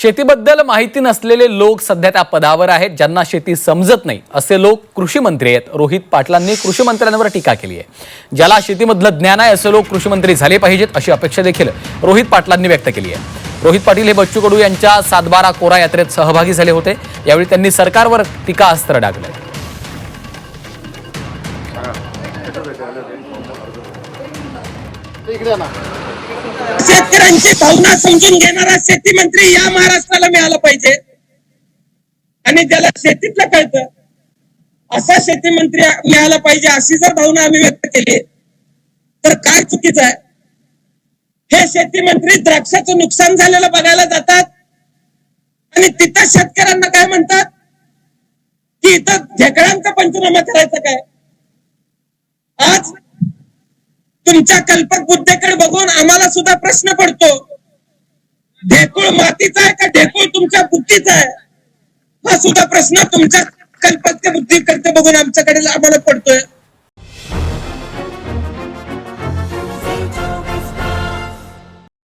शेतीबद्दल माहिती नसलेले लोक सध्या त्या पदावर आहेत ज्यांना शेती समजत नाही. असे लोक कृषी मंत्री आहेत. रोहित पाटलांनी कृषी मंत्र्यांवर टीका केली आहे. ज्याला शेतीमधलं ज्ञान आहे असे लोक कृषी मंत्री झाले पाहिजेत अशी अपेक्षा देखील रोहित पाटलांनी व्यक्त केली आहे. रोहित पाटील हे बच्चू कडू यांच्या सातबारा कोरा यात्रेत सहभागी झाले होते. यावेळी त्यांनी सरकारवर टीकास्त्र डागलं. शेतकऱ्यांची भावना समजून घेणारा शेती मंत्री या महाराष्ट्राला मिळाला पाहिजे. आणि ज्याला शेतीतलं कळतं असा शेती मंत्री मिळाला पाहिजे अशी जर भावना आम्ही व्यक्त केली तर काय चुकीचं आहे? हे शेती मंत्री द्राक्षाचं नुकसान झालेलं बघायला जातात. आणि तिथं शेतकऱ्यांना काय म्हणतात? की इथं ढेकळांचा पंचनामा करायचा काय? तुमच्या कल्पक बुद्धीकडे बघून आम्हाला सुद्धा प्रश्न पडतो. ढेकूळ मातीचा आहे का ढेकूळ तुमच्या बुद्धीचा आहे? हा सुद्धा प्रश्न तुमच्या कल्पक बुद्धीकडे बघून आमच्याकडे आम्हाला पडतोय.